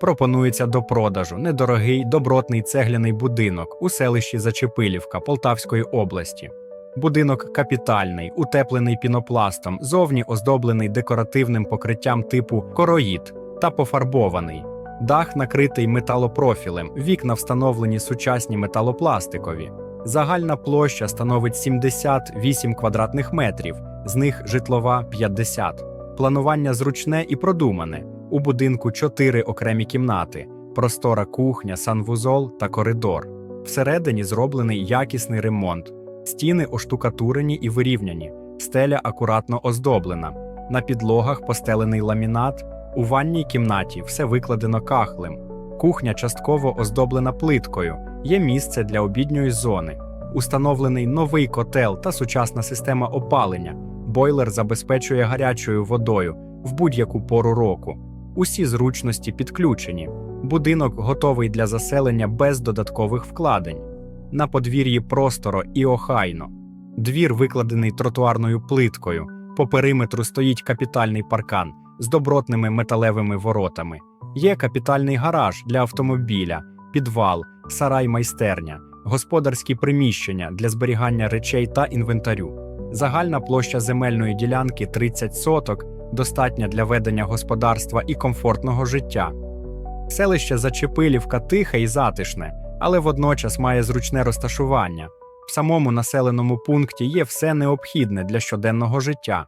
пропонується до продажу недорогий добротний цегляний будинок у селищі Зачепилівка Полтавської області. Будинок капітальний, утеплений пінопластом, зовні оздоблений декоративним покриттям типу короїд та пофарбований. Дах накритий металопрофілем, вікна встановлені сучасні металопластикові. Загальна площа становить 78 квадратних метрів, з них житлова 50. Планування зручне і продумане. У будинку чотири окремі кімнати: простора кухня, санвузол та коридор. Всередині зроблений якісний ремонт. Стіни оштукатурені і вирівняні, стеля акуратно оздоблена. На підлогах постелений ламінат. У ванній кімнаті все викладено кахлем. Кухня частково оздоблена плиткою. Є місце для обідньої зони. Установлений новий котел та сучасна система опалення. Бойлер забезпечує гарячою водою в будь-яку пору року. Усі зручності підключені. Будинок готовий для заселення без додаткових вкладень. На подвір'ї просторо і охайно. Двір викладений тротуарною плиткою. По периметру стоїть капітальний паркан з добротними металевими воротами. Є капітальний гараж для автомобіля, підвал, сарай майстерня, господарські приміщення для зберігання речей та інвентарю. Загальна площа земельної ділянки 30 соток, достатня для ведення господарства і комфортного життя. Селище Зачепилівка тихе і затишне, але водночас має зручне розташування. В самому населеному пункті є все необхідне для щоденного життя.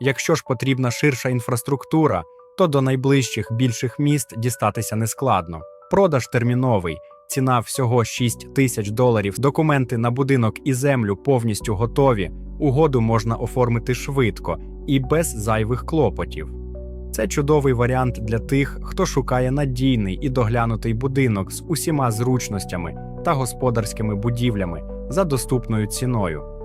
Якщо ж потрібна ширша інфраструктура, то до найближчих більших міст дістатися нескладно. Продаж терміновий, ціна всього 6 тисяч доларів, документи на будинок і землю повністю готові, угоду можна оформити швидко і без зайвих клопотів. Це чудовий варіант для тих, хто шукає надійний і доглянутий будинок з усіма зручностями та господарськими будівлями за доступною ціною.